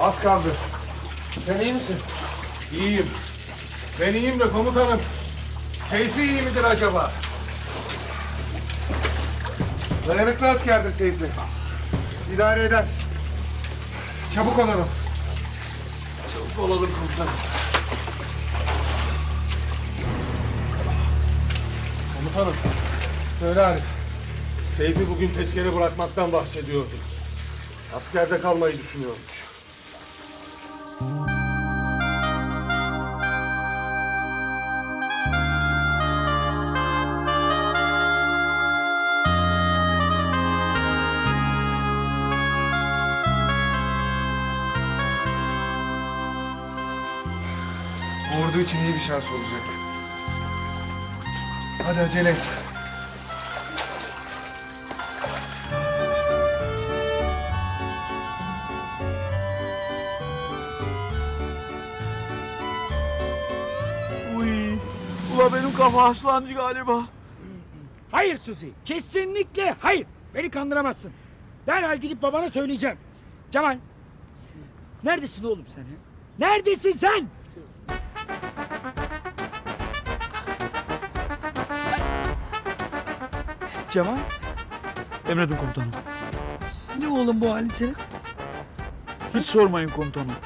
Az kaldı. Sen iyi misin? İyiyim. Ben iyiyim de komutanım. Seyfi iyi midir acaba? Dayanıklı askerdir Seyfi. İdare eder. Çabuk olalım. Çabuk olalım komutanım. Komutanım, Söyle Arif. Seyfi bugün tezkere bırakmaktan bahsediyordu. Askerde kalmayı düşünüyormuş. Ordu için iyi bir şans olacak. Hadi acele et. Uy, ula benim kafa haşlandı galiba. Hayır Suzi. Kesinlikle hayır. Beni kandıramazsın. Derhal gidip babana söyleyeceğim. Cemal. Neredesin oğlum sen? Neredesin sen? Cemal. Emredin komutanım. Ne oğlum bu halin senin? Hiç sormayın komutanım.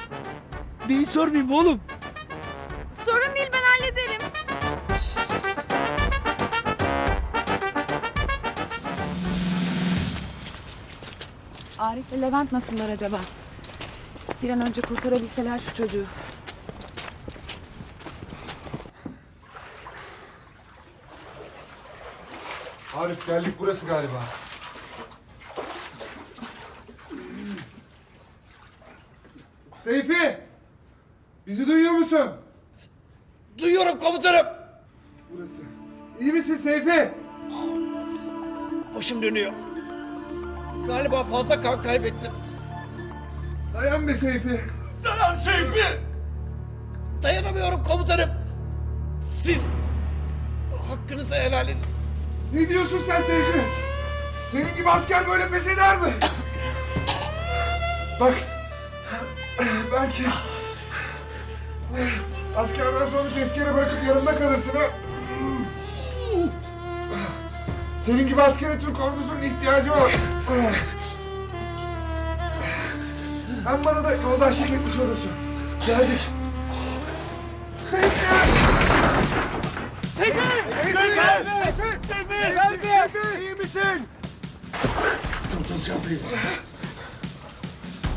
Neyi sormayayım oğlum? Sorun değil ben hallederim. Arif ve Levent nasıllar acaba? Bir an önce kurtarabilseler şu çocuğu. Arif geldik burası galiba. Seyfi! Bizi duyuyor musun? Duyuyorum komutanım. Burası. İyi misin Seyfi? Başım dönüyor. Galiba fazla kan kaybettim. Dayan be Seyfi. Dayan Seyfi! Dayanamıyorum komutanım. Siz hakkınızı helal edin. Ne diyorsun sen Seyfi? Senin gibi asker böyle pes eder mi? Bak. Belki... Askerden sonra tezkere bırakıp yanımda kalırsın ha. Senin gibi askere Türk ordusunun ihtiyacı var. Hem bana da yoldaşlık etmiş olursun. Geldik. Seyfi! Seyfi! Seyfi! İyi misin?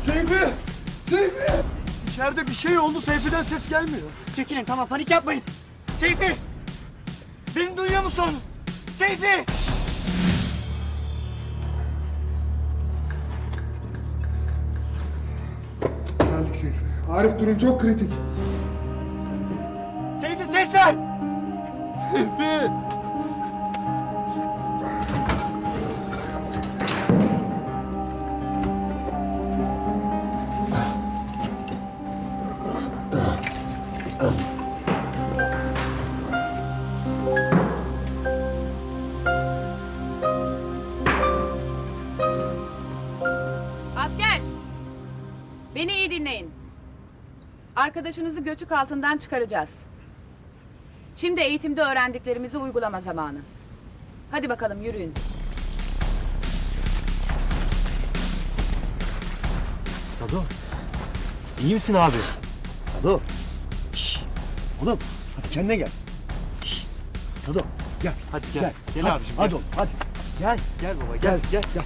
Seyfi! Seyfi! İçeride bir şey oldu Seyfi'den ses gelmiyor. Çekilin tamam panik yapmayın. Seyfi! Beni duyuyor musun? Seyfi! Geldik Seyfi. Arif durum çok kritik. Beni iyi dinleyin. Arkadaşınızı göçük altından çıkaracağız. Şimdi eğitimde öğrendiklerimizi uygulama zamanı. Hadi bakalım yürüyün. Sado. İyi misin abi? Sado. Şş. Oğlum hadi kendine gel. Şş. Sado gel. Hadi gel. Gel. Gel, hadi, abiciğim. Hadi gel. oğlum hadi. Gel. Gel baba Gel gel. gel gel.